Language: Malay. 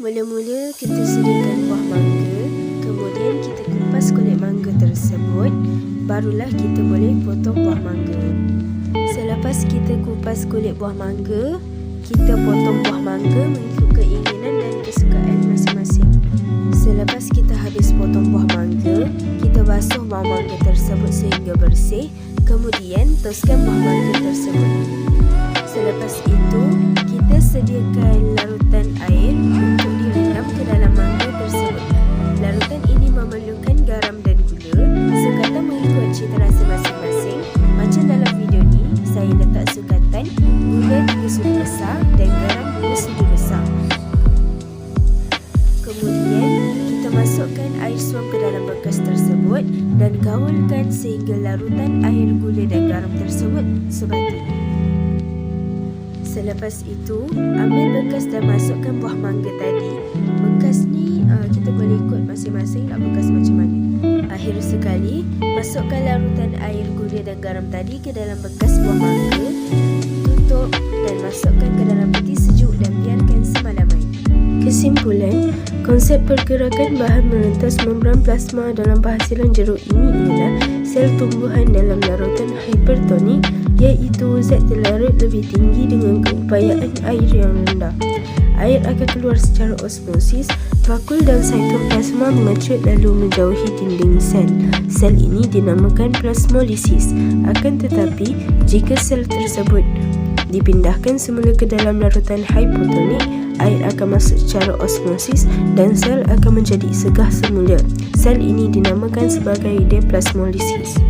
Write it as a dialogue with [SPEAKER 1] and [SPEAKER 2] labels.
[SPEAKER 1] Mula-mula kita sediakan buah mangga, kemudian kita kupas kulit mangga tersebut, barulah kita boleh potong buah mangga. Selepas kita kupas kulit buah mangga, kita potong buah mangga mengikut keinginan dan kesukaan masing-masing. Selepas kita habis potong buah mangga, kita basuh buah mangga tersebut sehingga bersih, kemudian toskan buah mangga tersebut. Masukkan air suam ke dalam bekas tersebut dan gaulkan sehingga larutan air gula dan garam tersebut sebatu. Selepas itu, ambil bekas dan masukkan buah mangga tadi. Bekas ni uh, kita boleh ikut masing-masing nak bekas macam mana. Akhir sekali, masukkan larutan air gula dan garam tadi ke dalam bekas buah mangga. Tutup dan masukkan ke Kesimpulan, konsep pergerakan bahan merentas membran plasma dalam penghasilan jeruk ini ialah sel tumbuhan dalam larutan hipertonik iaitu zat terlarut lebih tinggi dengan keupayaan air yang rendah. Air akan keluar secara osmosis, vakul dan cytoplasma mengecut lalu menjauhi dinding sel. Sel ini dinamakan plasmolisis. Akan tetapi, jika sel tersebut dipindahkan semula ke dalam larutan hipotonik, air akan masuk secara osmosis dan sel akan menjadi segah semula. Sel ini dinamakan sebagai deplasmolisis.